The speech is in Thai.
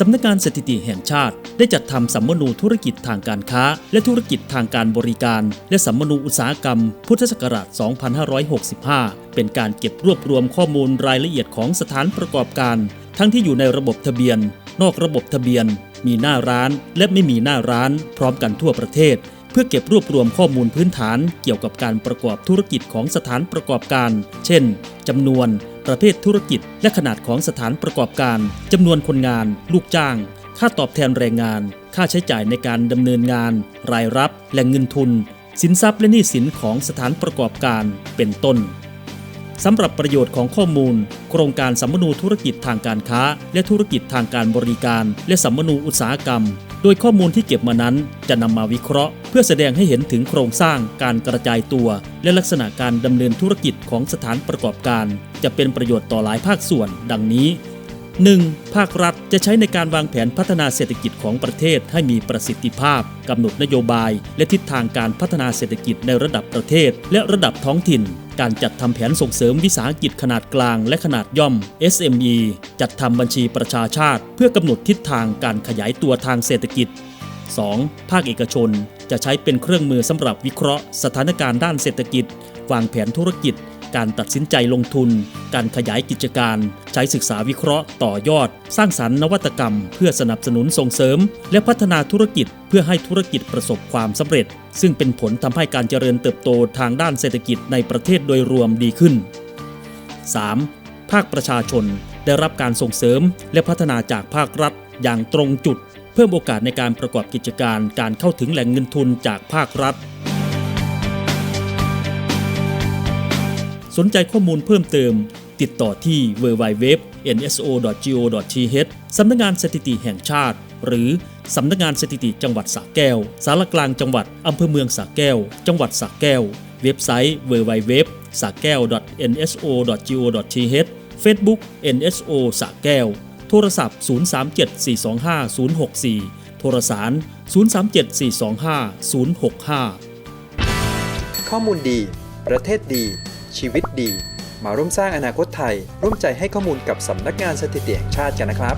สำนักงานสถิติแห่งชาติ ได้จัดทำสัมมนูธุรกิจทางการค้า และธุรกิจทางการบริการ และสัมมนูอุตสาหกรรม พุทธศักราช 2565 เป็นการเก็บรวบรวมข้อมูลรายละเอียดของสถานประกอบการ ทั้งที่อยู่ในระบบทะเบียน นอกระบบทะเบียน มีหน้าร้าน และไม่มีหน้าร้าน พร้อมกันทั่วประเทศ พื่อเก็บรวบรวมข้อมูลพื้นฐานเกี่ยวกับการประกอบธุรกิจของสถานประกอบการ เช่นจำนวน ประเภทธุรกิจ และขนาดของสถานประกอบการจำนวนคนงาน ลูกจ้าง ค่าตอบแทนแรงงาน ค่าใช้จ่ายในการดำเนินงาน รายรับ แหล่งเงินทุน สินทรัพย์และหนี้สินของสถานประกอบการ เป็นต้นสำหรับประโยชน์ของข้อมูล โครงการสัมมนูธุรกิจทางการค้า และธุรกิจทางการบริการ และสัมมนูอุตสาหกรรม ดยข้อมูลที่เก็บมานั้นจะนำมาวิเคราะห์ เพื่อแสดงให้เห็นถึงโครงสร้างการกระจายตัว และลักษณะการดำเนินธุรกิจของสถานประกอบการ จะเป็นประโยชน์ต่อหลายภาคส่วน ดังนี้ 1. ภาครัฐจะใช้ในการวางแผนพัฒนาเศรษฐกิจของประเทศให้มีประสิทธิภาพกำหนดนโยบาย และทิศทางการพัฒนาเศรษฐกิจในระดับประเทศ และระดับท้องถิ่น การจัดทำแผนส่งเสริมวิสาหกิจขนาดกลางและขนาดย่อม SME จัดทำบัญชีประชาชาติ เพื่อกำหนดทิศทางการขยายตัวทางเศรษฐกิจ 2. ภาคเอกชนจะใช้เป็นเครื่องมือสำหรับวิเคราะห์ สถานการณ์ด้านเศรษฐกิจ วางแผนธุรกิจ การตัดสินใจลงทุน การขยายกิจการ ใช้ศึกษาวิเคราะห์ต่อยอด สร้างสรรค์นวัตกรรม เพื่อสนับสนุนส่งเสริม และพัฒนาธุรกิจเพื่อให้ธุรกิจประสบความสำเร็จ ซึ่งเป็นผลทำให้การเจริญเติบโตทางด้านเศรษฐกิจในประเทศโดยรวมดีขึ้น 3. ภาคประชาชนได้รับการส่งเสริม และพัฒนาจากภาครัฐอย่างตรงจุด เพิ่มโอกาสในการประกอบกิจการ การเข้าถึงแหล่งเงินทุนจากภาครัฐ สนใจข้อมูลเพิ่มเติม ติดต่อที่ www.nso.go.th สำนักงานสถิติแห่งชาติ หรือสำนักงานสถิติจังหวัดสระแก้ว สารกลางจังหวัด อำเภอเมืองสระแก้ว จังหวัดสระแก้ว เว็บไซต์ www สระแก้ว nso.go.th Facebook NSO สระแก้ว โทรศัพท์ 037-425-064 โทรสาร 037-425-065 ข้อมูลดี ประเทศดี ชีวิตดี มาร่วมสร้างอนาคตไทย ร่วมใจให้ข้อมูลกับสำนักงานสถิติแห่งชาติกันนะครับ